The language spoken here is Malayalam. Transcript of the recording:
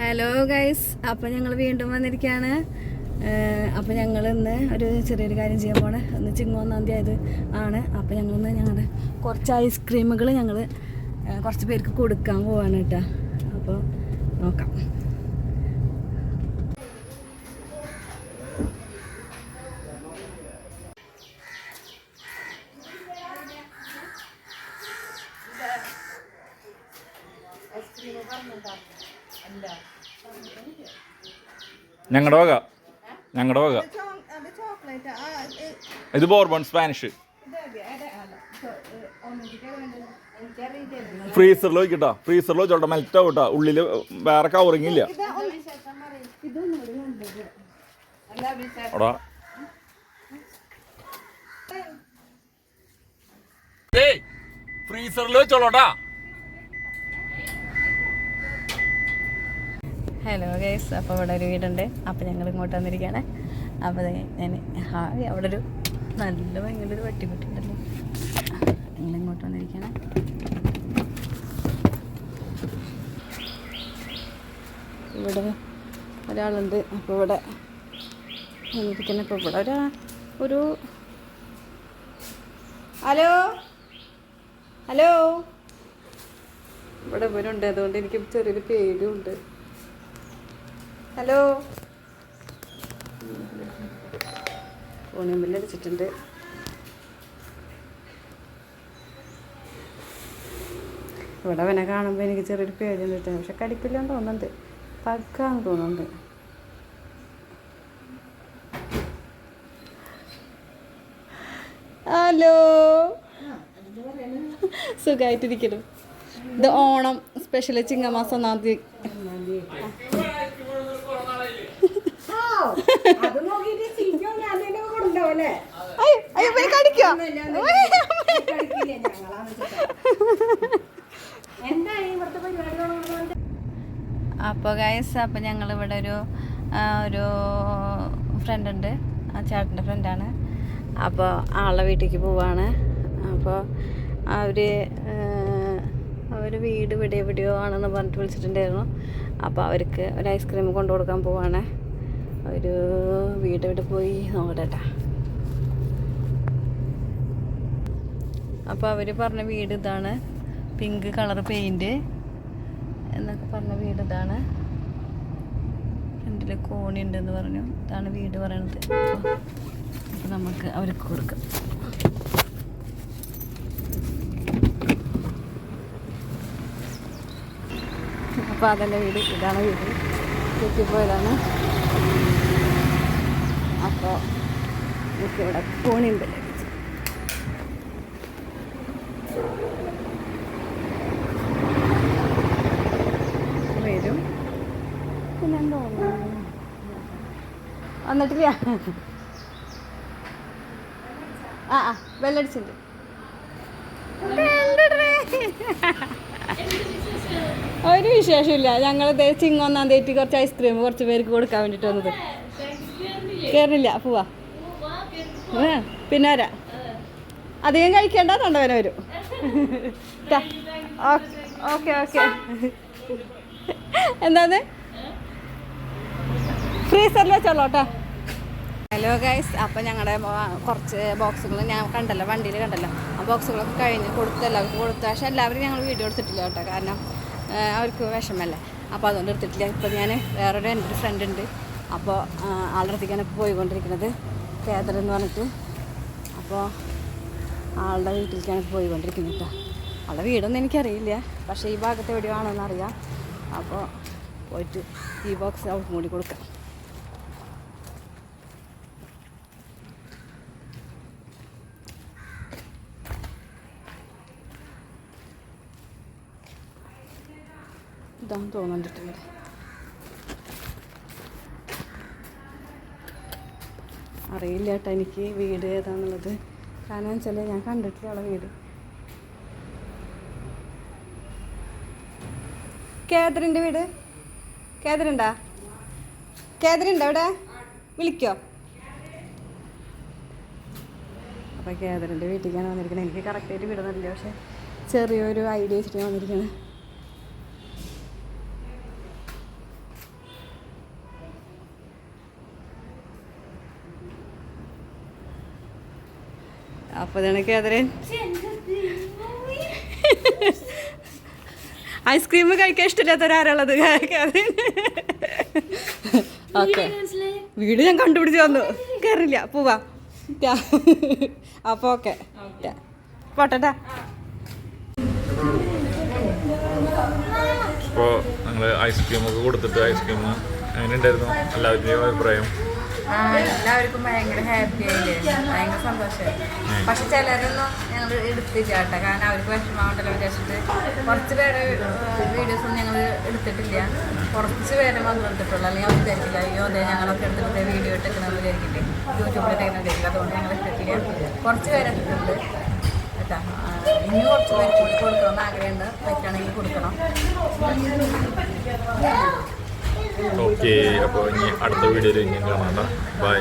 ഹലോ ഗൈസ് അപ്പോൾ ഞങ്ങൾ വീണ്ടും വന്നിരിക്കുകയാണ് അപ്പോൾ ഞങ്ങൾ ഇന്ന് ഒരു ചെറിയൊരു കാര്യം ചെയ്യാൻ പോണേ. ഇന്ന് ചിങ്ങോന്നാം തീയതി ആണ്. അപ്പോൾ ഞങ്ങളിന്ന് ഞങ്ങളുടെ കുറച്ച് ഐസ്ക്രീമുകൾ ഞങ്ങൾ കുറച്ച് പേർക്ക് കൊടുക്കാൻ പോവാണ് കേട്ടോ അപ്പോൾ നോക്കാം. ഞങ്ങളുടെ വക. ഞങ്ങളുടെ വക. ഇത് ബോർബൺ സ്പാനിഷ്. ഫ്രീസറിൽ വെക്കട്ടാ ഫ്രീസറിൽ വെച്ചോട്ടെ മെൽറ്റ് ആവട്ടാ ഉള്ളിൽ വേറെ കവറിങ് ഇല്ല ഫ്രീസറിൽ വെച്ചോളൂട്ടാ ഹലോ ഗൈസ് അപ്പോൾ ഇവിടെ ഒരു വീടുണ്ട്. അപ്പോൾ ഞങ്ങൾ ഇങ്ങോട്ട് വന്നിരിക്കുകയാണ്. അപ്പോൾ ഞാൻ ഹായ് അവിടെ ഒരു നല്ല ഭയങ്കര ഒരു വട്ടിക്കുട്ടി ഉണ്ടല്ലോ ഞങ്ങൾ ഇങ്ങോട്ട് വന്നിരിക്കുകയാണ്. ഇവിടെ ഒരാളുണ്ട്. അപ്പോൾ ഇവിടെ വന്നിരിക്കുന്ന ഇപ്പോൾ ഇവിടെ ഒരാ ഒരു ഹലോ? ഹലോ? ഇവിടെ ഇവരുണ്ട്. അതുകൊണ്ട് എനിക്ക് ചെറിയൊരു പേടിയുണ്ട്. ഹലോ. ഫോണിൽ വെച്ചിട്ടുണ്ട് ഇവിടെ അവനെ കാണുമ്പോൾ എനിക്ക് ചെറിയൊരു പേടി കിട്ടും. പക്ഷെ കടിപ്പില്ലെന്ന് തോന്നുന്നുണ്ട്. പക്കാന്ന് തോന്നുന്നുണ്ട്. ഹലോ. സുഖമായിട്ടിരിക്കണം ഇത് ഓണം സ്പെഷ്യൽ ചിങ്ങമാസം ഒന്നാം തീയതി അയ്യോ ഇവർ കടിക്കോ? അപ്പോൾ ഗൈസ് അപ്പോൾ ഞങ്ങൾ ഇവിടെ ഒരു ഒരു ഫ്രണ്ട് ഉണ്ട്. ആ ചേട്ടന്റെ ഫ്രണ്ടാണ് അപ്പോൾ ആളുടെ വീട്ടിലേക്ക് പോവാണ്. അപ്പോൾ അവർ അവർ വീട് ഇവിടെ എവിടെയോ ആണെന്ന് പറഞ്ഞിട്ട് വിളിച്ചിട്ടുണ്ടായിരുന്നു. അപ്പോൾ അവർക്ക് ഒരു ഐസ്ക്രീം കൊണ്ടു കൊടുക്കാൻ പോവാണ്. ഒരു വീട് ഇവിടെ പോയി നോക്കട്ടെ അപ്പോൾ അവർ പറഞ്ഞ വീട് ഇതാണ്. പിങ്ക് കളർ പെയിന്റ് എന്നൊക്കെ പറഞ്ഞ വീട് ഇതാണ്. ഫ്രണ്ടിൽ കോണി ഉണ്ടെന്ന് പറഞ്ഞു. ഇതാണ് വീട് പറയണത്. അപ്പോൾ നമുക്ക് അവർക്ക് കൊടുക്കാം. അപ്പോൾ അതല്ല വീട്? ഇതാണ് വീട്. തെറ്റിപ്പോയതാണ്. എനിക്കിവിടെ കോണി ഉണ്ടല്ലോ വരും. പിന്നെ തോന്നുന്നു വന്നിട്ടില്ല. ആ ആ വെള്ളടിച്ചിട്ടുണ്ട്. ഒരു വിശേഷമില്ല. ഞങ്ങൾ ചിങ്ങൊന്നാം തീയതി കുറച്ച് ഐസ്ക്രീം കുറച്ച് പേർക്ക് കൊടുക്കാൻ വേണ്ടിയിട്ട് വന്നത്. കയറില്ല പോവാ. ഏ, പിന്നെ വരാം അധികം കഴിക്കേണ്ട തൊണ്ടവന വരും. ഓക്കെ ഓക്കെ എന്താണ് ഫ്രീസറിൽ വെച്ചോളൂ കേട്ടോ ഹലോ ഗൈസ് അപ്പോൾ ഞങ്ങളുടെ കുറച്ച് ബോക്സുകൾ ഞാൻ കണ്ടല്ലോ വണ്ടിയിൽ കണ്ടല്ലോ. ആ ബോക്സുകളൊക്കെ കഴിഞ്ഞ് കൊടുത്തു എല്ലാവർക്കും കൊടുത്തു. പക്ഷെ എല്ലാവരും ഞങ്ങൾ വീഡിയോ എടുത്തിട്ടില്ല കേട്ടോ കാരണം അവർക്ക് വിഷമല്ലേ. അപ്പോൾ അതുകൊണ്ട് എടുത്തിട്ടില്ല. ഇപ്പോൾ ഞാൻ വേറൊരു എന്റെ ഒരു ഫ്രണ്ട് ഉണ്ട്. അപ്പോൾ ആളുടെ അടുത്തേക്കാണ് പോയിക്കൊണ്ടിരിക്കുന്നത് കേദർ എന്ന് പറഞ്ഞിട്ട്. അപ്പോൾ ആളുടെ വീട്ടിലേക്കാണ് പോയിക്കൊണ്ടിരിക്കുന്നത് കേട്ടോ ആളുടെ വീടൊന്നും എനിക്കറിയില്ല. പക്ഷേ ഈ ഭാഗത്ത് എവിടെയോ ആണെന്ന് അറിയാം. അപ്പോൾ പോയിട്ട് ഈ ബോക്സ് അവർക്ക് കൂടി കൊടുക്കാം. ഇതാന്ന് തോന്നിട്ടുണ്ട് അറിയില്ല കേട്ടോ എനിക്ക് വീട് ഏതാണെന്നുള്ളത് കാരണം വെച്ചാൽ ഞാൻ കണ്ടിട്ടില്ല അവളെ വീട്. കേദറിന്റെ വീട്? കേദറുണ്ടാ? കേദറുണ്ടോ അവിടെ? വിളിക്കോ. അപ്പോൾ കേദറിന്റെ വീട്ടിലേക്കാണ് വന്നിരിക്കുന്നത് എനിക്ക് കറക്റ്റായിട്ട് വിടുന്നില്ല പക്ഷേ ചെറിയൊരു ഐഡിയ വെച്ചിട്ടാണ് വന്നിരിക്കുന്നത് അപ്പോൾ ഇതാണ് അതെ ഐസ്ക്രീം കഴിക്കാൻ ഇഷ്ടമില്ലാത്തവരാരുള്ളത് കാതറിൻ ഓക്കെ. വീട് ഞാൻ കണ്ടുപിടിച്ച് വന്നു. കയറില്ല. പോവാ. അപ്പോൾ ഓക്കെ. പോട്ടെട്ടാ. ഇപ്പോൾ ഞങ്ങൾ ഐസ്ക്രീം ഒക്കെ കൊടുത്തിട്ട് ഐസ്ക്രീം അങ്ങനെ ഉണ്ടായിരുന്നു എല്ലാവരുടെയും അഭിപ്രായം. എല്ലാവർക്കും ഭയങ്കര ഹാപ്പി ആയില്ലേ? ഭയങ്കര സന്തോഷമായി പക്ഷെ ചിലരൊന്നും ഞങ്ങൾ എടുത്തില്ല കേട്ടോ. കാരണം അവർക്ക് വിഷമാവണ്ടല്ലോ വിചാരിച്ചിട്ട് കുറച്ച് പേര് വീഡിയോസ് ഒന്നും ഞങ്ങൾ എടുത്തിട്ടില്ല. കുറച്ച് പേരെ മാത്രം എടുത്തിട്ടുള്ളൂ. അല്ലെങ്കിൽ അവർ വിചാരിക്കില്ല അയ്യോ അതെ ഞങ്ങളൊക്കെ എടുത്തിട്ട് വീഡിയോ ഇട്ടേക്കണമെന്ന് വിചാരിക്കില്ലേ? യൂട്യൂബിൽ ഇട്ടേക്കണം വിചാരിക്കില്ല? അതുകൊണ്ട് ഞങ്ങൾ എടുത്തിട്ടില്ല. കുറച്ച് പേരെ എടുത്തിട്ടുണ്ട് കേട്ടോ. ഇനി കുറച്ച് പേര് കൂടി കൊടുക്കണമെന്ന് ആഗ്രഹമുണ്ട്. പറ്റുകയാണെങ്കിൽ കൊടുക്കണം. ഓക്കെ അപ്പോൾ ഇനി അടുത്ത വീഡിയോയിൽ ഇനി കാണാം ബൈ